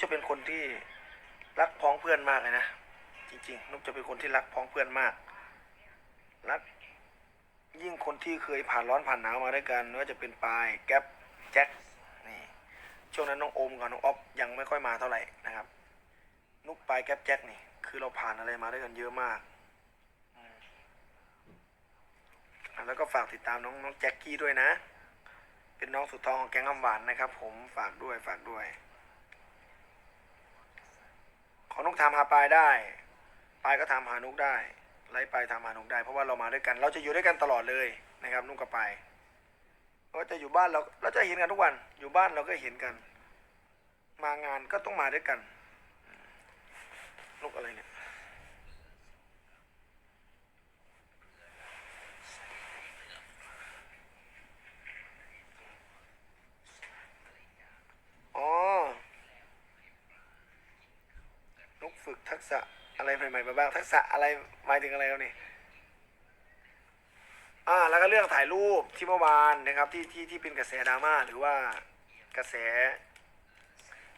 จะเป็นคนที่รักพ้องเพื่อนมากเลยนะ จริงๆ นุกจะเป็นคนที่รักพ้องเพื่อนมาก รัก ยิ่งคนที่เคยผ่านร้อนผ่านหนาวมาด้วยกันไม่ว่าจะเป็นปายแก๊ปแจ็คนี่ช่วงนั้นน้องโอมกับน้องออฟยังไม่ค่อยมาเท่าไหร่นะครับ นุกปายแก๊ปแจ็คนี่คือเราผ่านอะไรมาด้วยกันเยอะมากมแล้วก็ฝากติดตามน้องน้องแจ็คกี้ด้วยนะ เป็นน้องสุดทองของแก๊งคำหวานนะครับ ผมฝากด้วยฝากด้วย ขอนุกทำหาปลายได้ปลายก็ทำหานุกได้ไล่ปลายทำหานุกได้ เพราะว่าเรามาด้วยกัน เราจะอยู่ด้วยกันตลอดเลยนะครับ นุกกับปลายเราจะอยู่บ้านเราเราจะเห็นกันทุกวัน อยู่บ้านเราก็เห็นกัน มางานก็ต้องมาด้วยกัน นุกอะไรเนี่ย อ๋อ นุก ฝึกทักษะอะไรใหม่ๆมาบ้าง ทักษะอะไรหมายถึงอะไรครับนี่อ่าแล้วก็เรื่องถ่ายรูปที่เมื่อวานนะครับที่ที่ที่เป็นกระแสดราม่าหรือว่ากระแส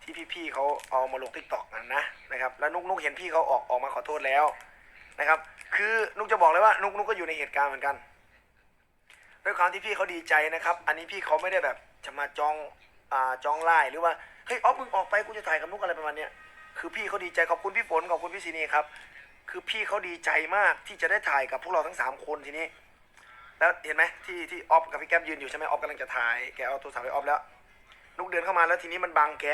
ที่พี่ๆเขาเอามาลงทิกตอกนั่นนะนะครับ แล้วนุกนุกเห็นพี่เขาออกออกมาขอโทษแล้วนะครับ คือนุกจะบอกเลยว่านุกนุกก็อยู่ในเหตุการณ์เหมือนกันด้วยความที่พี่เขาดีใจนะครับ อันนี้พี่เขาไม่ได้แบบจะมาจองอ่าจองไล่หรือว่าเฮ้ยออฟมึงออกไปกูจะถ่ายกับนุกอะไรประมาณเนี้ย คือพี่เขาดีใจขอบคุณพี่ฝนขอบคุณพี่ซีนีครับ คือพี่เขาดีใจมากที่จะได้ถ่ายกับพวกเราทั้งสามคนทีนี้ แล้วเห็นไหมที่ที่ออฟกับพี่แก้มยืนอยู่ใช่ไหมออฟกำลังจะถ่ายแกเอาโทรศัพท์ไปออฟแล้วนุกเดินเข้ามาแล้วทีนี้มันบังแก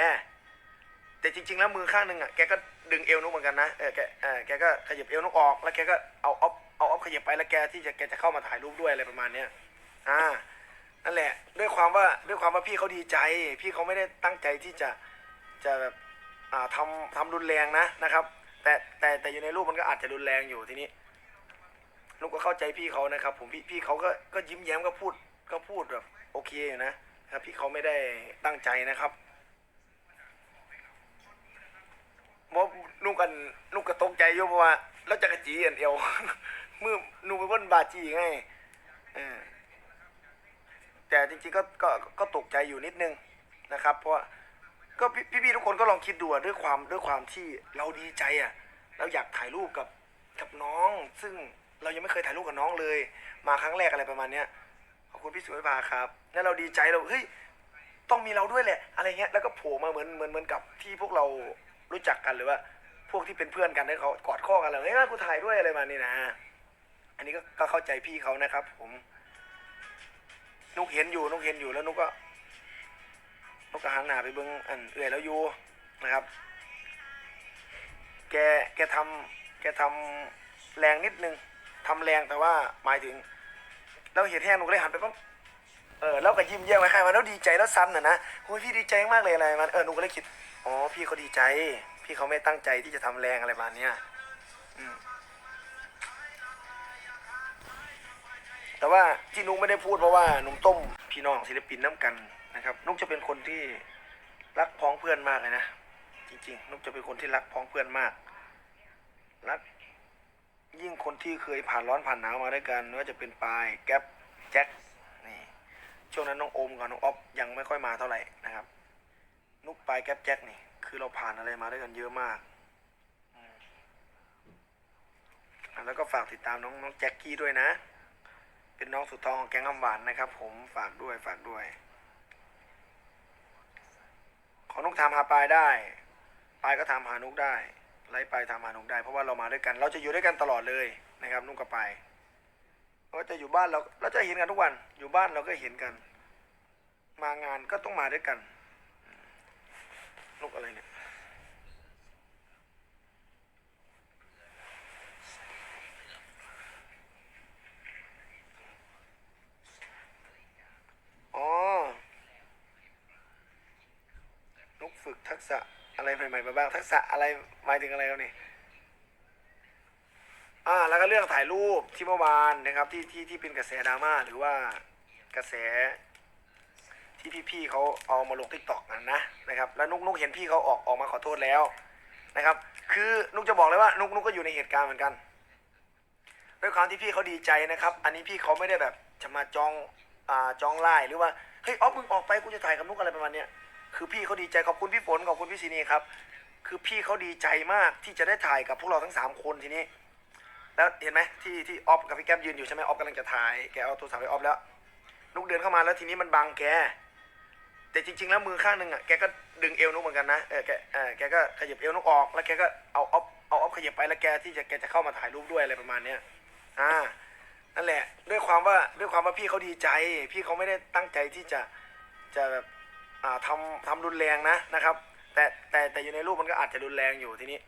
แต่จริง ๆ แล้วมือข้างหนึ่งอะแกก็ดึงเอวนุกเหมือนกันนะเออแกเออแกก็ขยับเอวนุกออก แล้วแกก็เอาออฟเอาออฟขยับไปแล้วแกที่จะแกจะเข้ามาถ่ายรูปด้วยอะไรประมาณเนี้ยอ่านั่นแหละด้วยความว่าด้วยความว่าพี่เขาดีใจ พี่เขาไม่ได้ตั้งใจที่จะจะแบบ ทำทำรุนแรงนะนะครับ แต่แต่แต่อยู่ในรูปมันก็อาจจะรุนแรงอยู่ทีนี้นุกก็เข้าใจพี่เขานะครับ ผมพี่พี่เขาก็ก็ยิ้มแย้มก็พูดก็พูดแบบโอเคอยู่นะครับพี่เขาไม่ได้ตั้งใจนะครับบ่นุ่งกันนุ่งกระตกใจอยู่เพราะว่าเราจะกระจีอันเอวมือนุ่งเป็นคนบาจีไงเออแต่จริงๆก็ก็ก็ตกใจอยู่นิดนึงนะครับ เพราะ ก็พี่พี่ๆทุกคนก็ลองคิดดูอะด้วยความด้วยความที่เราดีใจอะเราอยากถ่ายรูปกับกับน้อง ซึ่งเรายังไม่เคยถ่ายรูปกับน้องเลย มาครั้งแรกอะไรประมาณเนี้ยขอบคุณพี่สุวิภาครับแล้วเราดีใจเราเฮ้ยต้องมีเราด้วยแหละ อะไรเงี้ยแล้วก็โผล่มาเหมือนเหมือนเหมือนกับที่พวกเรารู้จักกันหรือว่า พวกที่เป็นเพื่อนกันได้เขากอดข้อกันเลยเฮ้ยมากูถ่ายด้วยอะไรมานี่นะ อันนี้ก็ก็เข้าใจพี่เขานะครับ ผม นุกเห็นอยู่นุกเห็นอยู่แล้วนุกก็ หันหน้าไปเบิ้งอันเอื่อยแล้วอยู่นะครับ แกแกทำแกทำแรงนิดนึงทำแรงแต่ว่าหมายถึงแล้วเห็นแห้งหนุกก็เลยหันไปปั๊บเออแล้วก็ยิ้มแย้มคล้ายๆมาแล้วดีใจแล้วซ้ำน่ะนะโอ้ยพี่ดีใจมากเลยอะไรมันเออหนูก็เลยคิดอ๋อพี่เขาดีใจ พี่เขาไม่ตั้งใจที่จะทำแรงอะไรประมาณเนี้ยแต่ว่าที่นุกไม่ได้พูดเพราะว่านุกต้มพี่น้องศิลปินน้ำกัน นะครับนุกจะเป็นคนที่รักพ้องเพื่อนมากเลยนะ จริงๆ นุกจะเป็นคนที่รักพ้องเพื่อนมาก รัก ยิ่งคนที่เคยผ่านร้อนผ่านหนาวมาด้วยกันไม่ว่าจะเป็นปายแก๊ปแจ็คนี่ช่วงนั้นน้องโอมกับน้องออฟยังไม่ค่อยมาเท่าไหร่นะครับ นุกปลายแก๊ปแจ็คนี่คือเราผ่านอะไรมาด้วยกันเยอะมากแล้วก็ฝากติดตามน้องน้องแจ็คกี้ด้วยนะ เป็นน้องสุดท้องของแก๊งคำหวานนะครับ ผมฝากด้วยฝากด้วย ขอนุกทำหาปลายได้ปลายก็ทำหานุกได้ไล่ปลายทำหานุกได้ เพราะว่าเรามาด้วยกัน เราจะอยู่ด้วยกันตลอดเลยนะครับ นุกกับปลายเราจะอยู่บ้านเราเราจะเห็นกันทุกวัน อยู่บ้านเราก็เห็นกัน มางานก็ต้องมาด้วยกันนกอะไรเนี่ย อ๋อน กฝึกทักษะอะไรใหม่ๆมาบ้างทักษะอะไรหมายถึงอะไรครับนี่อ่าแล้วก็เรื่องถ่ายรูปที่เมื่อวานนะครับที่ที่ที่เป็นกระแสดราม่าหรือว่ากระแสที่พี่ๆเขาเอามาลงทิกตอกนั่นนะนะครับ แล้วนุกนุกเห็นพี่เขาออกออกมาขอโทษแล้วนะครับ คือนุกจะบอกเลยว่านุกนุกก็อยู่ในเหตุการณ์เหมือนกันด้วยความที่พี่เขาดีใจนะครับ อันนี้พี่เขาไม่ได้แบบจะมาจองอ่าจองไล่หรือว่าเฮ้ยออฟมึงออกไปกูจะถ่ายกับนุกอะไรประมาณเนี้ย คือพี่เขาดีใจขอบคุณพี่ฝนขอบคุณพี่ซีนีครับ คือพี่เขาดีใจมากที่จะได้ถ่ายกับพวกเราทั้งสามคนทีนี้ แล้วเห็นไหมที่ที่ออฟกับพี่แก้มยืนอยู่ใช่ไหมออฟกำลังจะถ่ายแกเอาโทรศัพท์ไปออฟแล้วนุกเดินเข้ามาแล้วทีนี้มันบังแก แต่จริง ๆ แล้วมือข้างหนึ่งอะแกก็ดึงเอวนุกเหมือนกันนะเออแกเออแกก็ขยับเอวนุกออก แล้วแกก็เอาออฟเอาออฟขยับไปแล้วแกที่จะแกจะเข้ามาถ่ายรูปด้วยอะไรประมาณเนี้ยอ่านั่นแหละด้วยความว่าด้วยความว่าพี่เขาดีใจ พี่เขาไม่ได้ตั้งใจที่จะจะแบบ ทำทำรุนแรงนะนะครับ แต่แต่แต่อยู่ในรูปมันก็อาจจะรุนแรงอยู่ทีนี้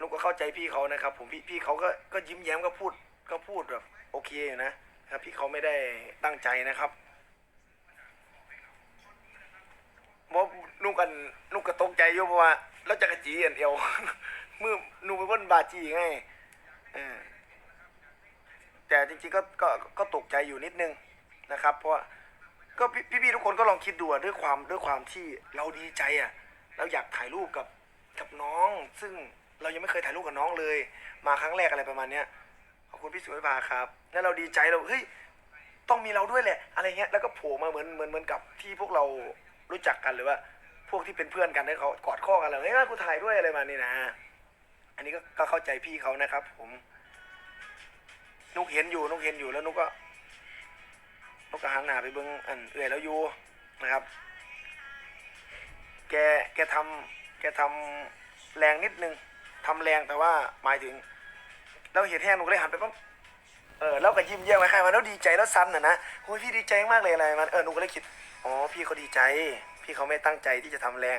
ลูกก็เข้าใจพี่เขานะครับ ผมพี่พี่เขาก็ก็ยิ้มแย้มก็พูดก็พูดแบบโอเคอยู่นะครับพี่เขาไม่ได้ตั้งใจนะครับเพราะนุ่งกันนุ่งกระตกใจอยู่เพราะว่าแล้วจะกระจีอันเอวมือนุเป็นคนบาจีไงเออแต่จริงๆก็ก็ก็ตกใจอยู่นิดนึงนะครับ เพราะ ก็พี่พี่ๆทุกคนก็ลองคิดดูอะด้วยความด้วยความที่เราดีใจอะเราอยากถ่ายรูปกับกับน้อง ซึ่งเรายังไม่เคยถ่ายรูปกับน้องเลย มาครั้งแรกอะไรประมาณเนี้ยขอบคุณพี่สุวิภาครับ แล้วเราดีใจเราเฮ้ยต้องมีเราด้วยแหละ อะไรเงี้ยแล้วก็โผล่มาเหมือนเหมือนเหมือนกับที่พวกเรารู้จักกันหรือว่า พวกที่เป็นเพื่อนกันได้เขากอดข้อกันแล้วเฮ้ยมากูถ่ายด้วยอะไรมานี่นะ อันนี้ก็ก็เข้าใจพี่เขานะครับ ผม นุกเห็นอยู่นุกเห็นอยู่แล้วนุกก็ นุกก็หันหน้าไปเบิ้งอันเอื่อยแล้วอยู่นะครับ แกแกทำแกทำแรงนิดนึงทำแรงแต่ว่าหมายถึงเราเห็นแห้งหนูก็เลยหันไปปั๊บเออแล้วก็ยิ้มแย้มไปใครมาแล้วดีใจแล้วสั้นน่ะนะโอ้ยพี่ดีใจมากเลยอะไรมันเออหนูกก็เลยคิดอ๋อพี่เขาดีใจ พี่เขาไม่ตั้งใจที่จะทำแรง